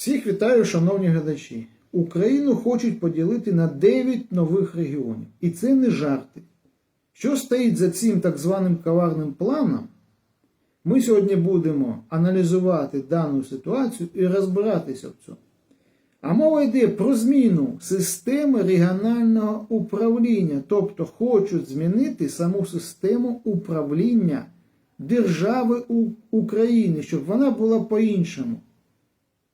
Всіх вітаю, шановні глядачі. Україну хочуть поділити на 9 нових регіонів. І це не жарти. Що стоїть за цим так званим коварним планом? Ми сьогодні будемо аналізувати дану ситуацію і розбиратися в цьому. А мова йде про зміну системи регіонального управління, тобто хочуть змінити саму систему управління держави України, щоб вона була по-іншому.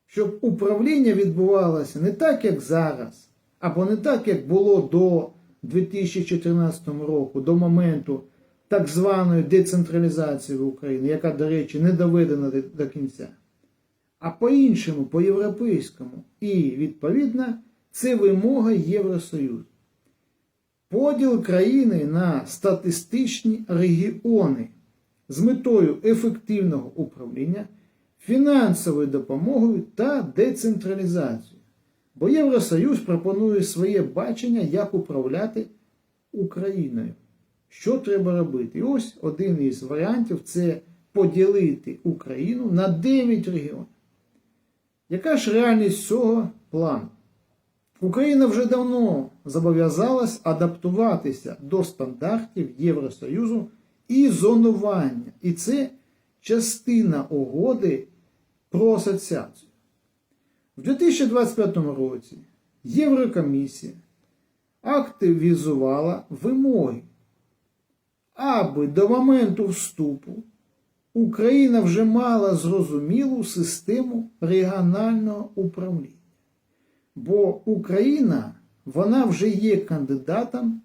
Щоб управління відбувалося не так, як зараз, або не так, як було до 2014 року, до моменту так званої децентралізації в Україні, яка, до речі, не доведена до- кінця а по-іншому, по-європейському. І, відповідно, це вимога Євросоюзу. Поділ країни на статистичні регіони з метою ефективного управління, фінансовою допомогою та децентралізацією. Бо Євросоюз пропонує своє бачення, як управляти Україною. Що треба робити? І ось один із варіантів це поділити Україну на 9 регіонів. Яка ж реальність цього плану? Україна вже давно зобов'язалась адаптуватися до стандартів Євросоюзу і зонування. І це частина угоди про асоціацію. В 2025 році Єврокомісія активізувала вимоги, аби до моменту вступу Україна вже мала зрозумілу систему регіонального управління. Бо Україна вона вже є кандидатом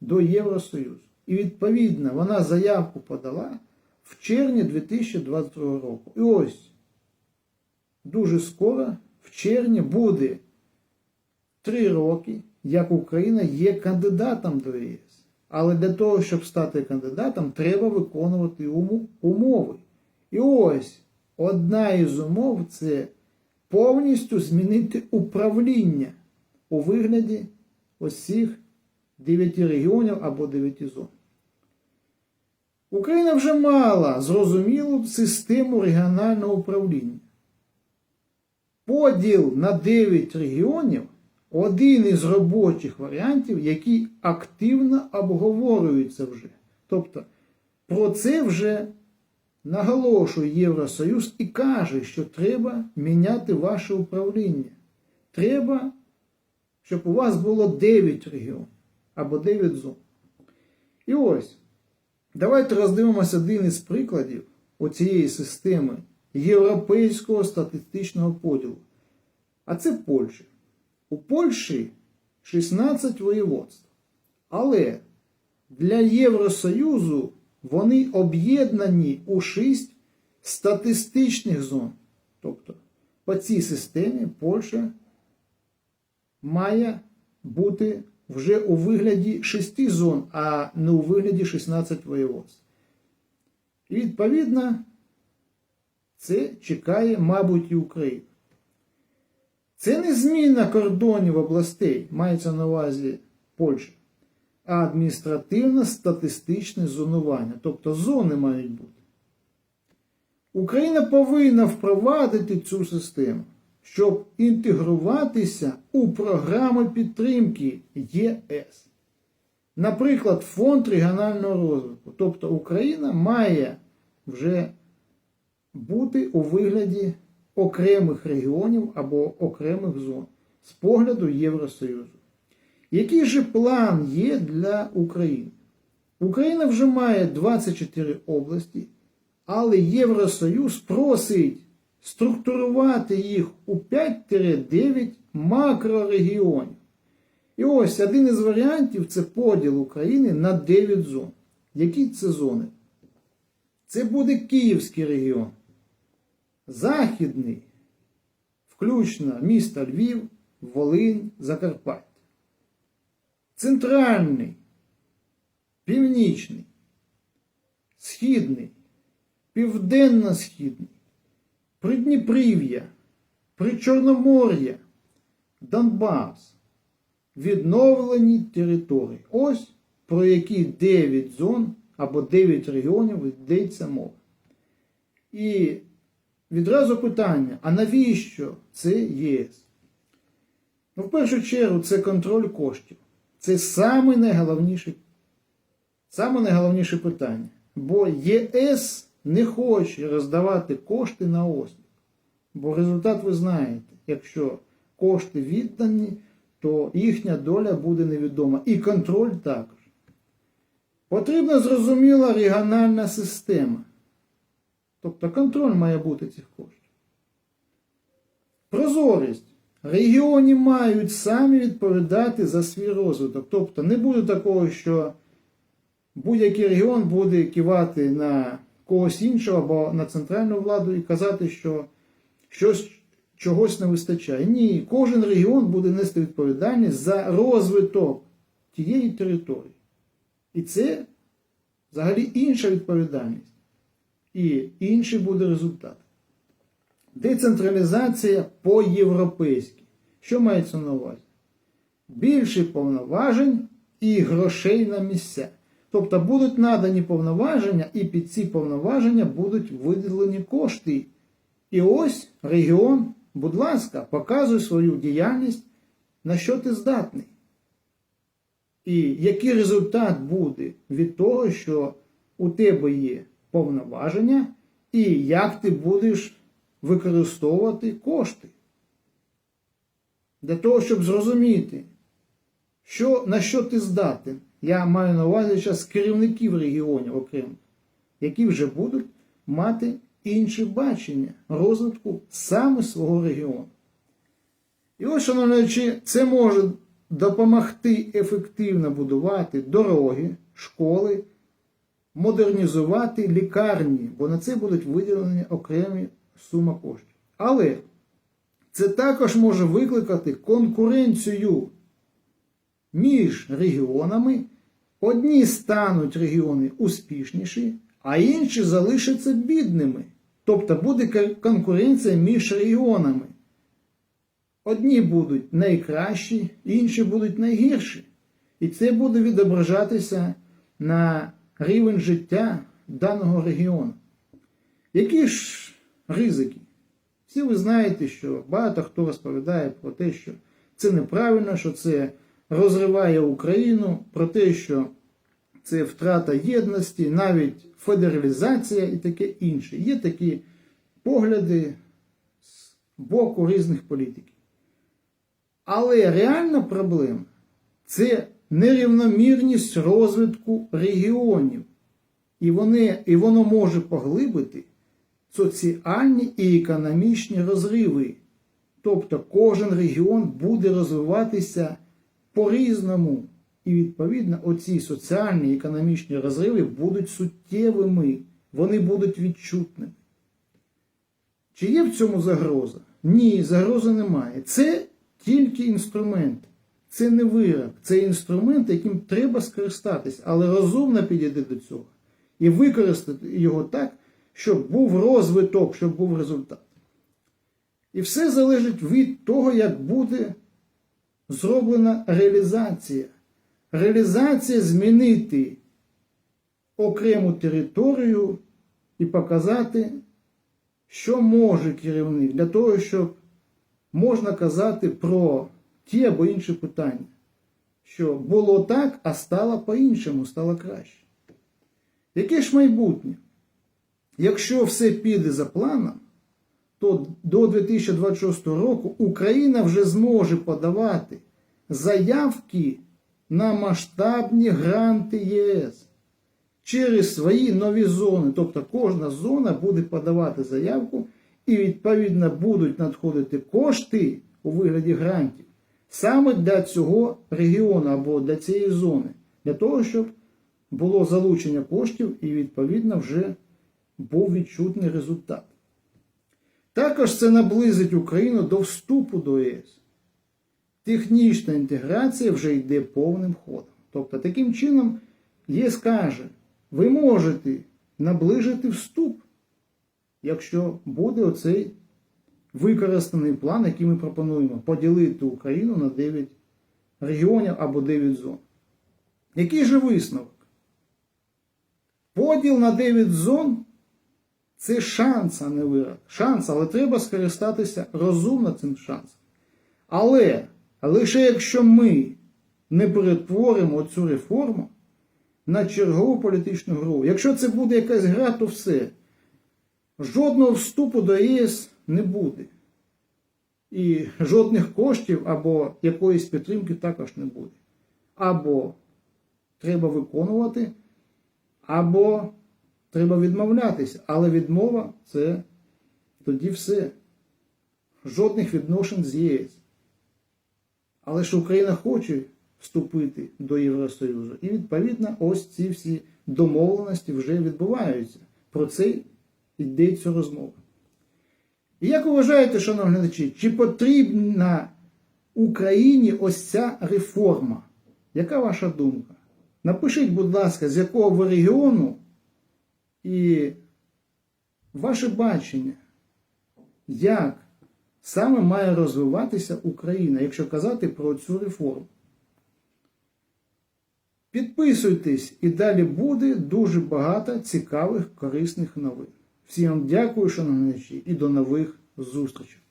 до Євросоюзу. І відповідно вона заявку подала в червні 2022 року. І ось дуже скоро, в червні, буде три роки, як Україна є кандидатом до ЄС. Але для того, щоб стати кандидатом, треба виконувати умови. І ось одна із умов це повністю змінити управління у вигляді цих дев'яти регіонів або дев'яти зон. Україна вже мала зрозумілу систему регіонального управління. Поділ на 9 регіонів один із робочих варіантів, які активно обговорюються вже. Тобто про це вже наголошує Євросоюз і каже, що треба міняти ваше управління. Треба, щоб у вас було 9 регіонів або 9 зон. І ось, давайте роздивимося один із прикладів оцієї системи європейського статистичного поділу. А це Польща. У Польщі 16 воєводств. Але для Євросоюзу вони об'єднані у 6 статистичних зон. Тобто по цій системі Польща має бути вже у вигляді 6 зон, а не у вигляді 16 воєводств. І відповідно це чекає, мабуть, і Україна. Це не зміна кордонів областей, мається на увазі Польща, а адміністративно-статистичне зонування, тобто зони мають бути. Україна повинна впровадити цю систему, щоб інтегруватися у програми підтримки ЄС. Наприклад, Фонд регіонального розвитку. Тобто Україна має вже бути у вигляді окремих регіонів або окремих зон з погляду Євросоюзу. Який же план є для України? Україна вже має 24 області, але Євросоюз просить структурувати їх у 5-9 макрорегіонів. І ось один із варіантів це поділ України на 9 зон. Які це зони? Це буде Київський регіон. Західний, включно міста Львів, Волинь, Закарпаття. Центральний, північний, східний, південно-східний, Придніпрів'я, Причорномор'я, Донбас, відновлені території. Ось про які 9 зон або 9 регіонів йдеться мова. І відразу питання: а навіщо це ЄС? Ну, в першу чергу, це контроль коштів. Це саме найголовніше, саме найголовніше питання. Бо ЄС не хоче роздавати кошти на осліп. Бо результат ви знаєте, якщо кошти віддані, то їхня доля буде невідома. І контроль також. Потрібна зрозуміла регіональна система. Тобто контроль має бути цих коштів. Прозорість. Регіони мають самі відповідати за свій розвиток. Тобто не буде такого, що будь-який регіон буде кивати на когось іншого або на центральну владу і казати, що щось чогось не вистачає. Ні, кожен регіон буде нести відповідальність за розвиток тієї території. І це взагалі інша відповідальність. І інший буде результат. Децентралізація по-європейськи. Що мається на увазі? Більше повноважень і грошей на місця. Тобто будуть надані повноваження, і під ці повноваження будуть виділені кошти. І ось регіон, будь ласка, показуй свою діяльність, на що ти здатний. І який результат буде від того, що у тебе є повноваження, і як ти будеш використовувати кошти. Для того, щоб зрозуміти, що, на що ти здатен, я маю на увазі зараз керівників регіонів окремих, які вже будуть мати інше бачення розвитку саме свого регіону. І ось, шановні, це може допомогти ефективно будувати дороги, школи, модернізувати лікарні, бо на це будуть виділені окремі суми коштів. Але це також може викликати конкуренцію між регіонами. Одні стануть регіони успішніші, а інші залишаться бідними. Тобто буде конкуренція між регіонами. Одні будуть найкращі, інші будуть найгірші. І це буде відображатися на рівень життя даного регіону. Які ж ризики? Всі ви знаєте, що багато хто розповідає про те, що це неправильно, що це розриває Україну, про те, що це втрата єдності, навіть федералізація і таке інше. Є такі погляди з боку різних політиків. Але реальна проблема це нерівномірність розвитку регіонів. І, вони, і воно може поглибити соціальні і економічні розриви. Тобто кожен регіон буде розвиватися по-різному. І, відповідно, оці соціальні і економічні розриви будуть суттєвими, вони будуть відчутними. Чи є в цьому загроза? Ні, загрози немає. Це тільки інструмент. Це не вирок, це інструмент, яким треба скористатись, але розумно підійти до цього і використати його так, щоб був розвиток, щоб був результат. І все залежить від того, як буде зроблена реалізація. Реалізація змінити окрему територію і показати, що може керівник для того, щоб можна казати про ті або інші питання. Що було так, а стало по-іншому, стало краще. Яке ж майбутнє? Якщо все піде за планом, то до 2026 року Україна вже зможе подавати заявки на масштабні гранти ЄС через свої нові зони. Тобто кожна зона буде подавати заявку і, відповідно, будуть надходити кошти у вигляді грантів саме для цього регіону або для цієї зони, для того, щоб було залучення коштів і, відповідно, вже був відчутний результат. Також це наблизить Україну до вступу до ЄС. Технічна інтеграція вже йде повним ходом. Тобто, таким чином, ЄС каже, ви можете наближити вступ, якщо буде оцей використаний план, який ми пропонуємо, поділити Україну на 9 регіонів або 9 зон. Який же висновок? Поділ на 9 зон Це шанс, а не вирок. Шанс, але треба скористатися розумно цим шансом. Але лише якщо ми не перетворимо цю реформу на чергову політичну гру. Якщо це буде якась гра, то все. Жодного вступу до ЄС не буде. І жодних коштів або якоїсь підтримки також не буде. Або треба виконувати, або треба відмовлятися. Але відмова це тоді все. Жодних відношень з ЄС. Але ж Україна хоче вступити до Євросоюзу. І відповідно ось ці всі домовленості вже відбуваються. Про це йдеться розмова. І як вважаєте, шановні глядачі, чи потрібна Україні ось ця реформа? Яка ваша думка? Напишіть, будь ласка, з якого ви регіону і ваше бачення, як саме має розвиватися Україна, якщо казати про цю реформу. Підписуйтесь і далі буде дуже багато цікавих корисних новин. Всім дякую, шановні, і до нових зустрічей.